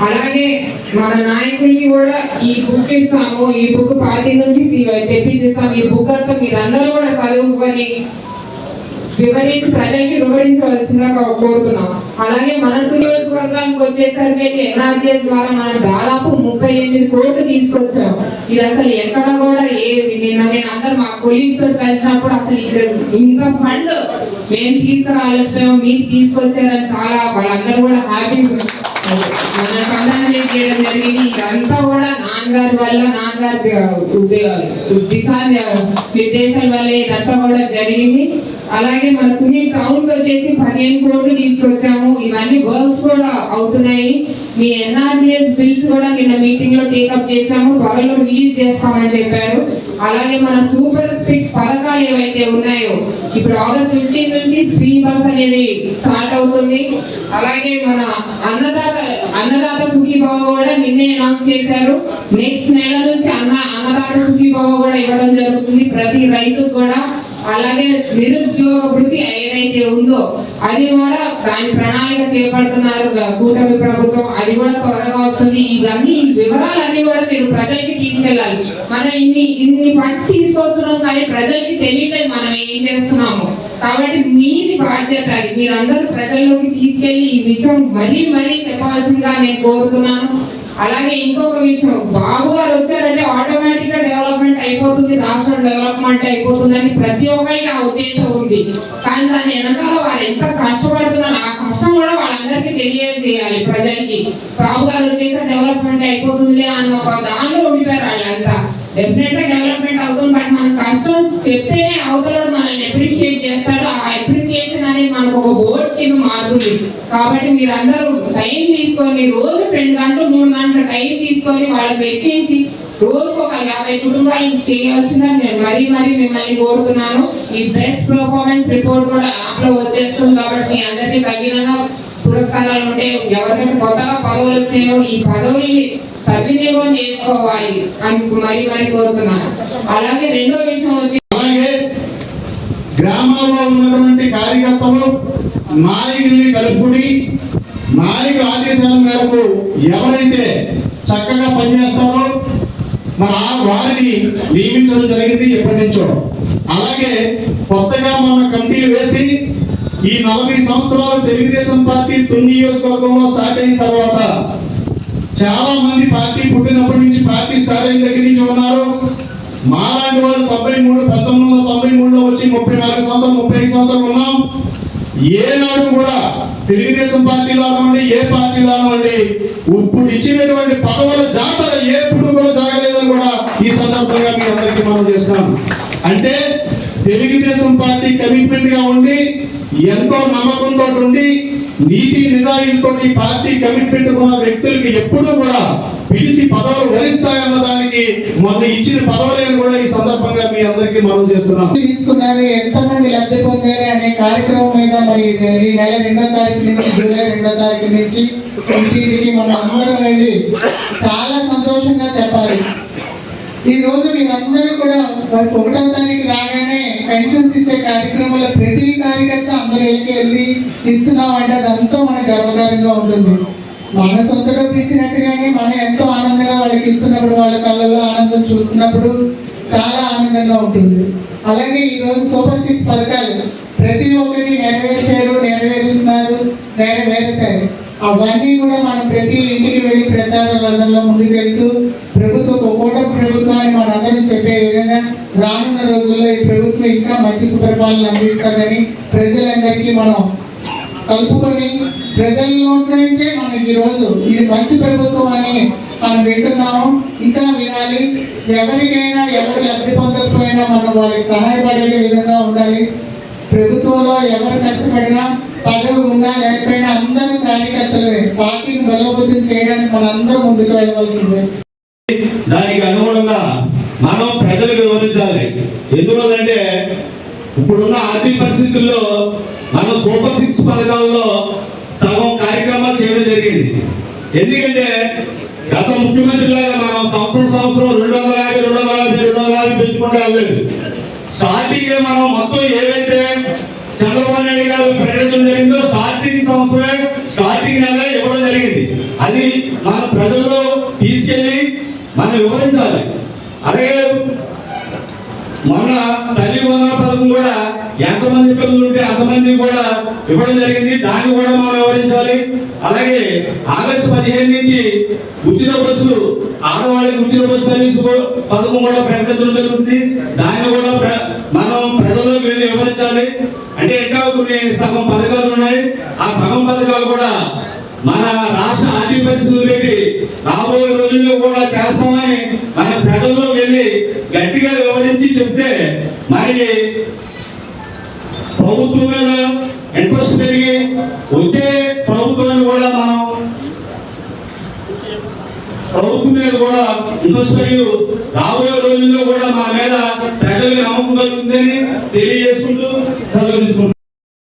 అలాగే మన నాయకుడికి కూడా ఈ బుక్ ఇస్తాము. ఈ బుక్ పార్టీ నుంచి తీ- తెప్పించేస్తాము. ఈ బుక్ అంతా మీరందరూ కూడా చదువుకొని వివరించి ప్రజలకి వివరించవలసిందిగా కోరుతున్నాం. అలాగే మన నియోజకవర్గానికి వచ్చేసరికి అయితే ఎన్ఆర్జీఎస్ ద్వారా మనం దాదాపు ముప్పై ఎనిమిది కోట్లు తీసుకొచ్చాం. ఇది అసలు ఎక్కడ కూడా ఏ నిన్న నేను అందరు మా కొలీగ్స్ కలిసినప్పుడు అసలు ఇక్కడ ఇంత ఫండ్ మేము తీసుకురాలేకపోయాం మీరు తీసుకొచ్చారని చాలా వాళ్ళందరూ కూడా హ్యాపీ మన కంగ్రాచులేట్ చేయడం జరిగింది ఇదంతా కూడా నాన్నగారి వల్ల నాన్నగారి ఉద్యోగాలు దిశా నిర్దేశాల వల్ల ఇదంతా కూడా జరిగింది అలాగే మన తుని టౌన్ వచ్చేసి పదిహేను కోట్లు తీసుకొచ్చాము. ఇవన్నీ వర్క్స్ అవుతున్నాయి. మీ ఎన్ఆర్జిఎస్ బిల్స్ కూడా నిన్న మీటింగ్లో టేకప్ చేసాము త్వరలో రిలీజ్ చేస్తామని చెప్పారు. అలాగే మన సూపర్ సిక్స్ పథకాలు ఏవైతే ఉన్నాయో ఇప్పుడు ఆగస్ట్ ఫిఫ్టీన్ నుంచి ఫ్రీ బస్ అనేది స్టార్ట్ అవుతుంది. అలాగే మన అన్నదాత అన్నదాత సుఖీభావ కూడా నిన్నే అనౌన్స్ చేశారు. నెక్స్ట్ నెల నుంచి అన్న అన్నదాత సుఖీభావ కూడా ఇవ్వడం జరుగుతుంది ప్రతి రైతు కూడా. అలాగే నిరుద్యోగ వృత్తి ఏదైతే ఉందో అది కూడా దాని ప్రణాళిక చేపడుతున్నారు కూటమి ప్రభుత్వం. అది కూడా త్వరగా వస్తుంది. ఇవన్నీ వివరాలు వివరాలన్నీ కూడా మీరు ప్రజలకి తీసుకెళ్ళాలి. మనం ఇన్ని ఇన్ని ఫండ్స్ తీసుకొస్తున్నాం కానీ ప్రజలకి తెలియట్లేదు మనం ఏం చేస్తున్నాము. కాబట్టి మీది బాధ్యత అది. మీరందరూ ప్రజల్లోకి తీసుకెళ్ళి ఈ విషయం మరీ మరీ చెప్పవలసిందిగా నేను కోరుతున్నాను. అలాగే ఇంకొక విషయం. బాబు గారు వచ్చారంటే ఆటోమేటిక్గా డెవలప్ అయిపోతుంది రాష్ట్రం డెవలప్మెంట్ అయిపోతుందని ప్రతి ఒక్కరికి నా ఉద్దేశం ఉంది. కానీ దాని వెనకాల వాళ్ళు ఎంత కష్టపడుతున్నారు ఆ కష్టం కూడా వాళ్ళందరికీ తెలియజేయాలి ప్రజలకి. బాబు గారు వచ్చేసి డెవలప్మెంట్ అయిపోతుందిలే అన్న ఒక దానిలో ఉండిపోయారు వాళ్ళంతా. డెఫినెట్గా డెవలప్మెంట్ అవుతుంది బట్ మన కష్టం చెప్తేనే అవతల మనల్ని అప్రిషియేట్ చేస్తాడు. ఆ అప్రిసియేషన్ అనేది మనకు ఒక బోర్డ్ కింద మారుతుంది. కాబట్టి మీరందరూ టైం తీసుకొని రోజు రెండు గంటలు మూడు గంటల టైం తీసుకొని వాళ్ళకి వెచ్చించి రోజుకు ఒక యాభై కుటుంబాలు చేయాల్సిందని నేను మరీ మరీ మిమ్మల్ని కోరుతున్నాను. ఈ బెస్ట్ పర్ఫార్మెన్స్ రిపోర్ట్ కూడా యాప్లో వచ్చేస్తుంది కాబట్టి మీ అందరికీ తగినంగా పురస్కారాలు ఉంటే ఎవరికైనా కొత్తగా పదవులు వచ్చాయో ఈ పదవుల్ని సద్వినియోగం చేసుకోవాలి అని మరీ మరీ కోరుతున్నాను. అలాగే రెండో విషయం వచ్చి గ్రామాల్లో ఉన్నటువంటి కార్యకర్తలు నాయకుల్ని కలుపుకుని నాయకుల ఆదేశాల మేరకు ఎవరైతే చక్కగా పనిచేస్తారో మన ఆ వారిని నియమించడం జరిగింది ఎప్పటి నుంచో. అలాగే కొత్తగా మన కమిటీలు వేసి ఈ నలభై సంవత్సరాలు తెలుగుదేశం పార్టీ తొమ్మిది నియోజకవర్గంలో స్టార్ట్ అయిన తర్వాత చాలా మంది పార్టీ పుట్టినప్పటి నుంచి పార్టీ స్టార్ట్ అయిన దగ్గర నుంచి ఉన్నారు. మాలాంటి వాళ్ళు తొంభై మూడు పంతొమ్మిది వందల తొంభై మూడులో వచ్చి ముప్పై నాలుగు సంవత్సరాలు ముప్పై ఐదు సంవత్సరాలు ఉన్నాం. ఏనాడు కూడా తెలుగుదేశం పార్టీలో అవ్వండి ఏ పార్టీలో అవ్వండి ఇప్పుడు ఇచ్చినటువంటి పదవుల జాతర ఎప్పుడు కూడా జరగలేదని కూడా ఈ సందర్భంగా మీ అందరికీ మనం చేస్తున్నాం. అంటే తెలుగుదేశం పార్టీ కమిట్మెంట్గా ఉండి ఎంతో నమ్మకంతో ఉండి నీతి నిజాయితీతో ఈ పార్టీ కమిట్మెంట్ ఉన్న వ్యక్తులకి ఎప్పుడూ కూడా పిలిచి పదవులు వరిస్తాయన్న దానికి మొన్న ఇచ్చిన పదవులను కూడా ఈ సందర్భంగా మీ అందరికీ మనం చేస్తున్నాం. తీసుకున్నారు. ఎంతమంది లబ్ధి పొందారు అనే కార్యక్రమం మీద మరి ఈ నెల రెండో తారీఖు నుంచి జూలై రెండో తారీఖు నుంచి ఇంటింటికి మన అందరం వెళ్ళి చాలా సంతోషంగా చెప్పాలి. ఈ రోజు మీరందరూ కూడా ఒకటో తారీఖు రాగానే పెన్షన్స్ ఇచ్చే కార్యక్రమంలో ప్రతి కార్యకర్త అందరూ వెళ్ళి వెళ్ళి ఇస్తున్నామంటే అదంతా మన గర్వకారంగా ఉంటుంది. మన సొంత డబ్బు ఇచ్చినట్టుగానే మనం ఎంతో ఆనందంగా వాళ్ళకి ఇస్తున్నప్పుడు వాళ్ళ కళ్ళల్లో ఆనందం చూస్తున్నప్పుడు చాలా ఆనందంగా ఉంటుంది. అలాగే ఈ రోజు సూపర్ సిక్స్ పథకాలు ప్రతి ఒక్కటి నెరవేర్చారు నెరవేరుస్తున్నారు నెరవేరుతారు. అవన్నీ కూడా మనం ప్రతి ఇంటికి వెళ్ళి ప్రచార రథంలో ముందుకెళ్తూ ప్రభుత్వ కూటమి ప్రభుత్వాన్ని మనందరం చెప్పే విధంగా రానున్న రోజుల్లో ఈ ప్రభుత్వం ఇంకా మంచి సుపరిపాలన అందిస్తుందని ప్రజలందరికీ మనం కలుపుకొని ప్రజల నోట్ల నుంచే మనకి ఈ రోజు ఇది మంచి ప్రభుత్వం అని మనం వింటున్నాము. ఇంకా వినాలి. ఎవరికైనా ఎవరు లబ్ధి పొందకపోయినా మనం వాళ్ళకి సహాయపడే విధంగా ఉండాలి. ప్రభుత్వంలో ఎవరు కష్టపడినా పదవి ఉన్నా లేకపోయినా అందరూ కార్యకర్తలే. పార్టీని బలోపేతం చేయడానికి మనందరం ముందుకు వెళ్ళవలసిందే. దానికి అనుగుణంగా మనం ప్రజలకు వివరించాలి. ఎందువల్లంటే ఇప్పుడున్న ఆర్థిక పరిస్థితుల్లో మనం సూపర్ సిక్స్ పథకాల్లో సగం కార్యక్రమాలు చేయడం జరిగింది. ఎందుకంటే గత ముఖ్యమంత్రిలాగా మనం సంవత్సరం సంవత్సరం రెండు వందల యాభై రెండు వందల యాభై రెండు వందల యాభై పెంచుకుంటే వెళ్ళలేదు స్టార్టింగ్ మనం మొత్తం ఏవైతే చంద్రబాబు నాయుడు గారు ప్రకటించడం జరిగిందో స్టార్టింగ్ సంవత్సరమే స్టార్టింగ్ నెల ఇవ్వడం జరిగింది. అది మన ప్రజల్లో తీసుకెళ్ళి మనం వివరించాలి. అలాగే మొన్న తల్లి వందల పథకం కూడా ఎంతమంది పిల్లలు ఉంటే అంతమంది కూడా ఇవ్వడం జరిగింది. దాన్ని కూడా మనం వివరించాలి. అలాగే ఆగస్టు పదిహేను నుంచి ఉచిత బస్సు ఆడవాళ్ళకి ఉచిత బస్సు సర్వీస్ పథకం కూడా ప్రకటించడం జరుగుతుంది. దాన్ని కూడా ప్ర- మనం ప్రజల్లోకి వెళ్ళి వివరించాలి. అంటే ఇంకా కొన్ని సగం పథకాలు ఉన్నాయి. ఆ సగం పథకాలు కూడా మన రాష్ట్ర ఆర్థిక పరిస్థితులు పెట్టి రాబోయే రోజుల్లో కూడా చేస్తామని మన ప్రజల్లో వెళ్ళి గట్టిగా వివరించి చెప్తే మనకి ప్రభుత్వం మీద ఇంట్రెస్ట్ పెరిగి వచ్చే ప్రభుత్వాన్ని కూడా మనం ప్రభుత్వం మీద కూడా ఇంట్రెస్ట్ పెరిగి రాబోయే రోజుల్లో కూడా మన మీద ప్రజలకు నమ్మకం కలుగుతుందని తెలియజేసుకుంటూ చదువు